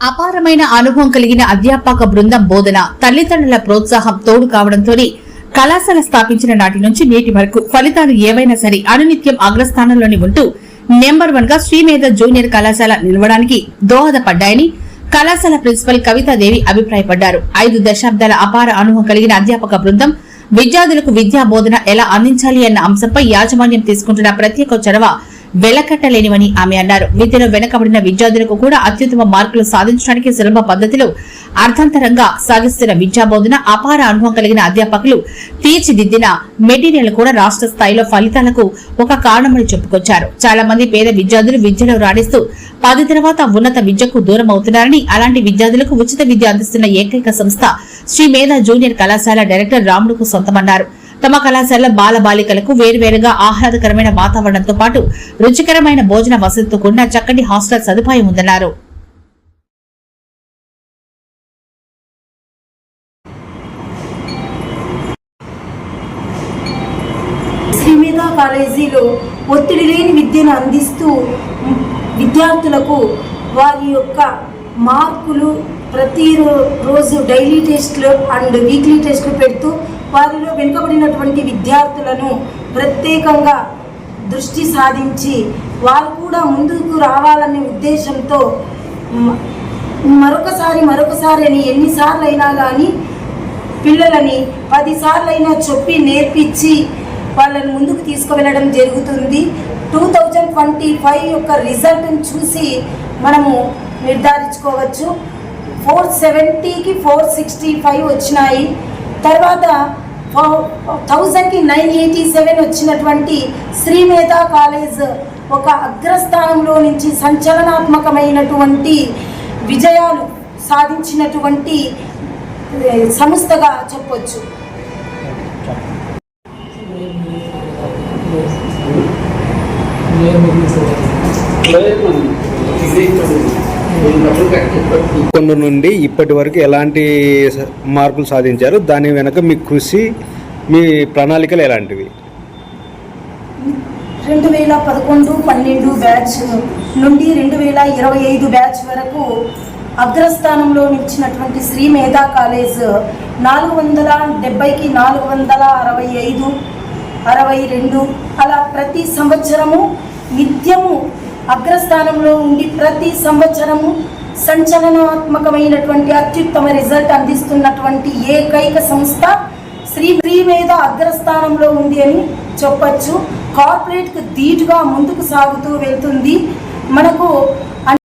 అపారమైన అనుభవం కలిగిన అధ్యాపక బృందం బోధన తల్లిదండ్రుల ప్రోత్సాహం తోడు కావడంతో కళాశాల స్థాపించిన నాటి నుంచి నేటి వరకు ఫలితాలు ఏవైనా సరే అనునిత్యం అగ్రస్థానంలోని ఉంటూ నెంబర్ వన్గా శ్రీమేధ జూనియర్ కళాశాల నిలవడానికి దోహదపడ్డాయని కళాశాల ప్రిన్సిపల్ కవితాదేవి అభిప్రాయపడ్డారు. ఐదు దశాబ్దాల అపార అనుభవం కలిగిన అధ్యాపక బృందం విద్యార్థులకు విద్యా బోధన ఎలా అందించాలి అన్న అంశంపై యాజమాన్యం తీసుకుంటున్న ప్రత్యేక చొరవ వెలకట్టలేనివని ఆమె అన్నారు. విద్యలో వెనకబడిన విద్యార్థులకు కూడా అత్యుత్తమ మార్కులు సాధించడానికి సులభ పద్ధతిలో అర్థంతరంగా సాగిస్తున్న విద్యా బోధన అపార అనుభవం కలిగిన అధ్యాపకులు తీర్చిదిద్దిన మెటీరియల్ కూడా రాష్ట్ర స్థాయిలో ఫలితాలకు ఒక కారణమని చెప్పుకొచ్చారు. చాలా మంది పేద విద్యార్థులు విద్యలో రాణిస్తూ పది తర్వాత ఉన్నత విద్యకు దూరం అవుతున్నారని అలాంటి విద్యార్థులకు ఉచిత విద్య అందిస్తున్న ఏకైక సంస్థ శ్రీ మేధా జూనియర్ కళాశాల డైరెక్టర్ రాముడుకు సొంతమన్నారు. తమ కళాశాల బాల బాలికలకు వేర్వేరుగా ఆహ్లాదకరమైన వాతావరణంతో పాటు రుచికరమైన భోజన వసతితో కూడిన చక్కటి హాస్టల్ సదుపాయం ఉందన్నారు. శ్రీమేధ కాలేజీలో ఒత్తిడి లేని విద్యను అందిస్తూ విద్యార్థులకు వారి యొక్క మార్కులు ప్రతి రోజు డైలీ టెస్ట్లు అండ్ వీక్లీ టెస్ట్లు పెడుతూ వారిలో వెనుకబడినటువంటి విద్యార్థులను ప్రత్యేకంగా దృష్టి సాధించి వారు కూడా ముందుకు రావాలనే ఉద్దేశంతో మరొకసారి మరొకసారి అని ఎన్నిసార్లు అయినా కానీ పిల్లలని పదిసార్లు అయినా చెప్పి నేర్పించి వాళ్ళని ముందుకు తీసుకువెళ్ళడం జరుగుతుంది. టూ థౌజండ్ ట్వంటీ ఫైవ్ యొక్క రిజల్ట్ని చూసి మనము నిర్ధారించుకోవచ్చు. ఫోర్ సెవెంటీకి ఫోర్ సిక్స్టీ ఫైవ్ వచ్చినాయి. తర్వాత థౌజండ్కి నైన్ ఎయిటీ సెవెన్ వచ్చినటువంటి శ్రీమేధ కాలేజ్ ఒక అగ్రస్థానంలో నుంచి సంచలనాత్మకమైనటువంటి విజయాలు సాధించినటువంటి సంస్థగా చెప్పొచ్చు. కొన్ని నుండి ఇప్పటి వరకు ఎలాంటి మార్పులు సాధించారు? దాని వెనక మీ కృషి మీ ప్రణాళికలు ఎలాంటివి? రెండు వేల పదకొండు పన్నెండు బ్యాచ్ నుండి రెండు వేల ఇరవై ఐదు బ్యాచ్ వరకు అగ్రస్థానంలో నిలిచినటువంటి శ్రీ మేధా కాలేజ్ నాలుగు వందల డెబ్బైకి నాలుగు వందల అరవై ఐదు అరవై రెండు అలా ప్రతి సంవత్సరము నిత్యము అగ్రస్థానంలో ఉండి ప్రతి సంవత్సరము సంచలనాత్మకమైనటువంటి అత్యుత్తమ రిజల్ట్ అందిస్తున్నటువంటి ఏకైక సంస్థ శ్రీ శ్రీ మీద అగ్రస్థానంలో ఉంది అని చెప్పచ్చు. కార్పొరేట్కు ధీటుగా ముందుకు సాగుతూ వెళ్తుంది. మనకు